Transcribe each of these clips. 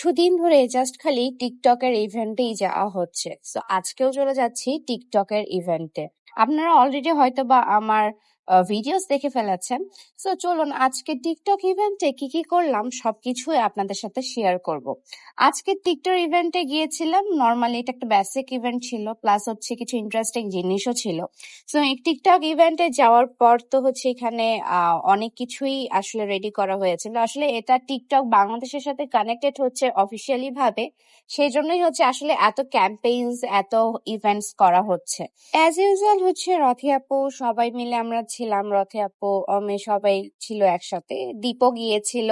কিছুদিন ধরে জাস্ট খালি টিকটকের ইভেন্টেই যাওয়া হচ্ছে। সো আজকেও চলে যাচ্ছি টিকটকের ইভেন্টে আপনারা অলরেডি হয়তো বা আমার ভিডিওস দেখে ফেলেছেন। সো চলুন আজকে টিকটক ইভেন্টে কি কি করলাম, সবকিছুই আপনাদের সাথে শেয়ার করব। আজকে টিকটক ইভেন্টে গিয়েছিলাম। নর্মালি এটা একটা বেসিক ইভেন্ট ছিল প্লাস হচ্ছে কিছু ইন্টারেস্টিং জিনিসও ছিল। সো টিকটক ইভেন্টে যাওয়ার পর তো হচ্ছে এখানে অনেক কিছুই আসলে রেডি করা হয়েছিল। আসলে এটা টিকটক বাংলাদেশের সাথে কানেক্টেড হচ্ছে অফিসিয়ালি ভাবে। সেই জন্যই হচ্ছে আসলে এত ক্যাম্পেইনস এত ইভেন্টস করা হচ্ছে। অ্যাজ ইউজুয়াল হচ্ছে রথি আপু, সবাই মিলে আমরা ছিলাম, রথি আপু, অমে সবাই ছিল একসাথে। দীপও গিয়েছিল,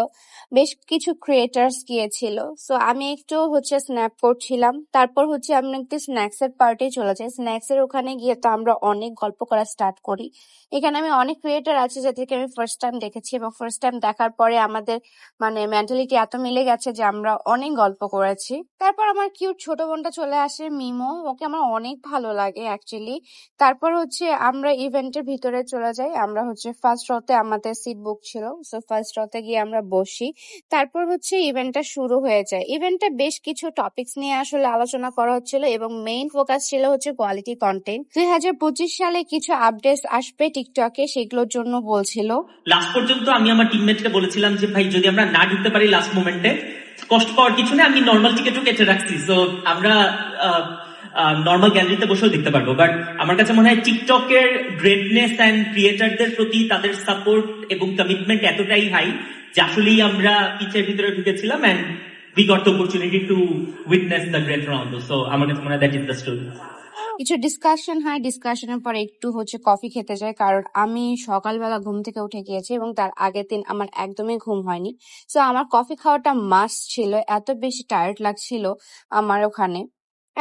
বেশ কিছু ক্রিয়েটার্স গিয়েছিল। সো আমি একটু হচ্ছে স্ন্যাপ করছিলাম। তারপর হচ্ছে আমরা একটু স্ন্যাক্স এর পার্টি চলে যাই। স্ন্যাক্স এর ওখানে গিয়ে তো আমরা অনেক গল্প করা স্টার্ট করি। এখানে আমি অনেক ক্রিয়েটার আছে যাদেরকে আমি ফার্স্ট টাইম দেখেছি এবং ফার্স্ট টাইম দেখার পরে আমাদের মানে মেন্টালিটি এত মিলে গেছে যে আমরা অনেক গল্প করেছি। তারপর আমার কিউট ছোট বোনটা চলে আসে, মিমো। ওকে আমার অনেক ভালো লাগে অ্যাকচুয়ালি তারপর হচ্ছে আমরা ইভেন্টের ভিতরে চলে যাই আমরা হচ্ছে ফার্স্ট রতে আমাদের সিট বুক ছিল। সো ফার্স্ট রতে গিয়ে আমরা বসি। তারপর হচ্ছে ইভেন্টটা শুরু হয়ে যায়। ইভেন্টে বেশ কিছু টপিকস নিয়ে আসলে আলোচনা করা হচ্ছিল এবং মেইন ফোকাস ছিল হচ্ছে কোয়ালিটি কন্টেন্ট দুই হাজার পঁচিশ সালে কিছু আপডেটস আসবে টিকটকে সেগুলোর জন্য বলছিল। লাস্ট পর্যন্ত আমি আমার টিমমেটকে বলেছিলাম যে, ভাই, যদি আমরা না ঢুকতে পারি লাস্ট মোমেন্টে কষ্ট পাওয়ার কিছু না আমি নর্মাল টিকেটও কেটে রাখছি। সো আমরা নর্মাল গ্যালারিতে বসেও দেখতে পারব। বাট আমার কাছে মনে হয় টিকটকের গ্রেটনেস অ্যান্ড ক্রিয়েটারদের প্রতি তাদের সাপোর্ট এবং কমিটমেন্ট এতটাই হাই যে আসলেই আমরা পিচের ভিতরে ঢুকেছিলাম and we got the opportunity to witness the great round so আমার কাছে মনে হয় দ্যাট ইজ দ্য স্টোরি কিছু ডিসকাশন হয় ডিসকাশনের পরে একটু হচ্ছে কফি খেতে যাই, কারণ আমি সকালবেলা ঘুম থেকে উঠে গিয়েছি এবং তার আগের দিন আমার একদমই ঘুম হয়নি। সো আমার কফি খাওয়াটা মাস্ট ছিল, এত বেশি টায়ার্ড লাগছিল আমার ওখানে।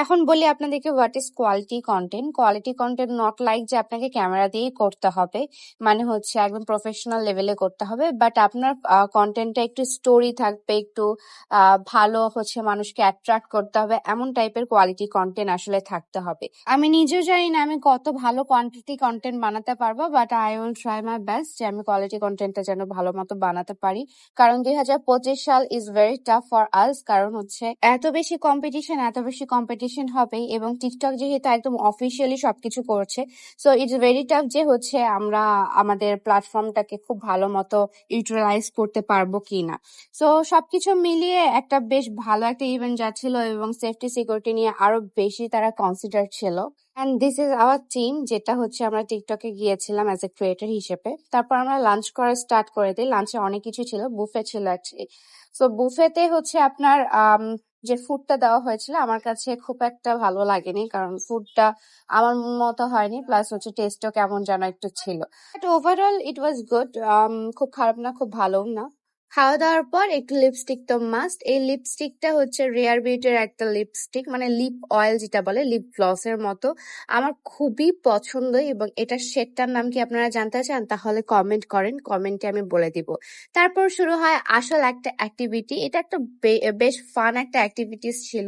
এখন বলি আপনাদেরকে what is quality content quality content not like যে আপনাকে ক্যামেরা দিয়েই করতে হবে মানে হচ্ছে একদম প্রফেশনাল লেভেলে করতে হবে বাট আপনার কন্টেন্টটা একটু স্টোরি থাকবে, একটু ভালো হচ্ছে মানুষকে অ্যাট্রাক্ট করতে হবে, এমন টাইপের কোয়ালিটি কন্টেন্ট আসলে থাকতে হবে। আমি নিজেও জানি না আমি কত ভালো কোয়ান্টিটি কন্টেন্ট বানাতে পারব but I will try my best যে আমি কোয়ালিটি কন্টেন্টটা যেন ভালো মতো বানাতে পারি। কারণ দুই হাজার পঁচিশ সাল is very tough for us কারণ হচ্ছে এত বেশি কম্পিটিশন এত বেশি কম্পিটিশন হবে এবং টিকটক যেহেতু একদম অফিসিয়ালি সবকিছু করছে সো ইটস ভেরি টাফ যে হচ্ছে আমরা আমাদের প্ল্যাটফর্মটাকে খুব ভালো মতো ইউটিলাইজ করতে পারব কিনা। সো সবকিছু মিলিয়ে একটা বেশ ভালো একটা ইভেন্ট যাচ্ছিল এবং সেফটি সিকিউরিটি নিয়ে আরও বেশি তারা কনসিডার ছিল। And this is our team যেটা হচ্ছে আমরা টিকটকে গিয়েছিলাম অ্যাজ এ ক্রিয়েটর হিসেবে। তারপর আমরা লাঞ্চ করা স্টার্ট করে দিই। লাঞ্চে অনেক কিছু ছিল বুফে ছিল অ্যাকচুয়ালি সো বুফেতে হচ্ছে আপনার আম, যে ফুডটা দেওয়া হয়েছিল আমার কাছে খুব একটা ভালো লাগেনি, কারণ ফুডটা আমার মতো হয়নি প্লাস হচ্ছে টেস্টও কেমন যেন একটু ছিল। But overall it was good খুব খারাপ না, খুব ভালোও না। খাওয়া দাওয়ার পর একটু লিপস্টিক তো মাস্ট এই লিপস্টিকটা হচ্ছে রেয়ার বিউটির একটা লিপস্টিক মানে লিপ অয়েল যেটা বলে লিপ গ্লসের মতো। আমার খুবই পছন্দ এবং এটার শেডটার নাম কি আপনারা জানতে চান, তাহলে কমেন্ট করেন কমেন্টে আমি বলে দিব। তারপর শুরু হয় আসল একটা অ্যাক্টিভিটি এটা একটা বেশ ফান একটা অ্যাক্টিভিটিস ছিল।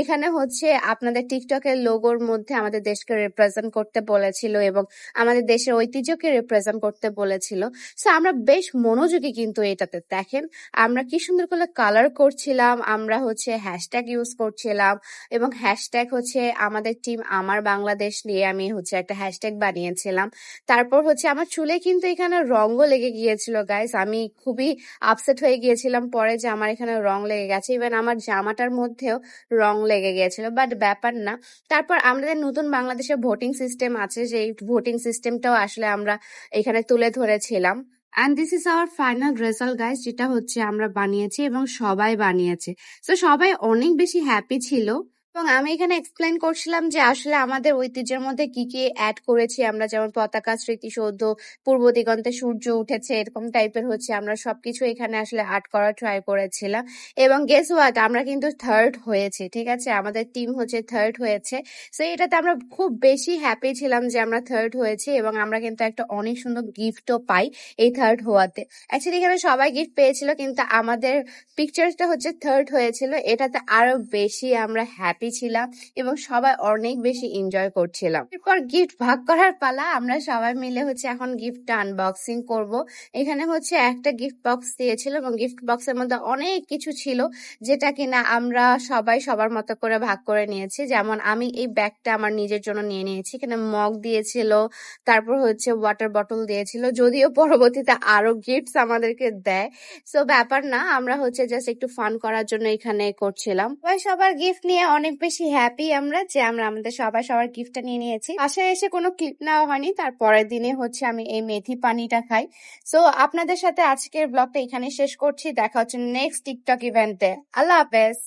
এখানে হচ্ছে আপনাদের টিকটকের লোগোর মধ্যে আমাদের দেশকে রিপ্রেজেন্ট করতে বলেছিল এবং আমাদের দেশের ঐতিহ্যকে রিপ্রেজেন্ট করতে বলেছিল। সো আমরা বেশ মনোযোগী কিন্তু এটাতে। দেখেন, আমরা কি সুন্দর করে কালার করছিলাম, আমরা হচ্ছে হ্যাশট্যাগ ইউজ করছিলাম এবং হ্যাশট্যাগ হচ্ছে আমাদের টিম আমার বাংলাদেশ নিয়ে আমি হচ্ছে একটা হ্যাশট্যাগ বানিয়েছিলাম। তারপর হচ্ছে আমার চুলে কিন্তু এখানে রঙও লেগে গিয়েছিল গাইস আমি খুবই আপসেট হয়ে গিয়েছিলাম পরে যে আমার এখানে রং লেগে গেছে ইভেন আমার জামাটার মধ্যেও রং লেগে গিয়েছিল বাট ব্যাপার না। তারপর আমাদের নতুন বাংলাদেশের ভোটিং সিস্টেম আছে যে ভোটিং সিস্টেমটাও আসলে আমরা এখানে তুলে ধরেছিলাম। And this is our final result guys যেটা হচ্ছে আমরা বানিয়েছি এবং সবাই বানিয়েছে। তো সবাই অনেক বেশি হ্যাপি ছিল। এবং আমি এখানে এক্সপ্লেন করছিলাম যে আসলে আমাদের ঐতিহ্যের মধ্যে কি কি অ্যাড করেছি। আমরা যেমন পতাকা স্মৃতিসৌধ, পূর্ব দিগন্তে সূর্য উঠেছে, এরকম টাইপের হচ্ছে। আমরা সবকিছু এখানে আসলে আর্ট করার ট্রাই করেছিলাম। এবং গেস হোয়াট আমরা কিন্তু থার্ড হয়েছি, ঠিক আছে? আমাদের টিম হচ্ছে থার্ড হয়েছে। সো এটাতে আমরা খুব বেশি হ্যাপি ছিলাম যে আমরা থার্ড হয়েছি এবং আমরা কিন্তু একটা অনেক সুন্দর গিফটও পাই এই থার্ড হওয়াতে। অ্যাকচুয়ালি এখানে সবাই গিফট পেয়েছিল, কিন্তু আমাদের পিকচারটা হচ্ছে থার্ড হয়েছিল। এটাতে আরও বেশি আমরা হ্যাপি হ্যাপি ছিলাম এবং সবাই অনেক বেশি এনজয় করছিলাম। এরপর গিফট ভাগ করার পালা, আমরা সবাই মিলে হচ্ছে এখন গিফটটা আনবক্সিং করব। এখানে হচ্ছে একটা গিফট বক্স দিয়েছিল এবং গিফট বক্সের মধ্যে অনেক কিছু ছিল যেটা কিনা আমরা সবাই সবার মতো করে ভাগ করে নিয়েছি। যেমন আমি এই ব্যাগটা আমার নিজের জন্য নিয়ে নিয়েছি, এখানে মগ দিয়েছিল, তারপর হচ্ছে ওয়াটার বটল দিয়েছিল, যদিও পরবর্তীতে আরও গিফটস আমাদেরকে দেয়। সো ব্যাপার না, আমরা হচ্ছে জাস্ট একটু ফান করার জন্য এখানে করছিলাম। সবাই সবার গিফট নিয়ে অনেক বেশি হ্যাপি আমরা যে আমরা আমাদের সবাই সবার গিফটটা নিয়ে নিয়েছি। বাসায় এসে কোনো ক্লিপ নেওয়া হয়নি, তার পরের দিনে হচ্ছে আমি এই মেথি পানিটা খাই। সো আপনাদের সাথে আজকের ব্লগটা এখানে শেষ করছি, দেখা হচ্ছে নেক্সট টিকটক ইভেন্টে আল্লাহ হাফেজ!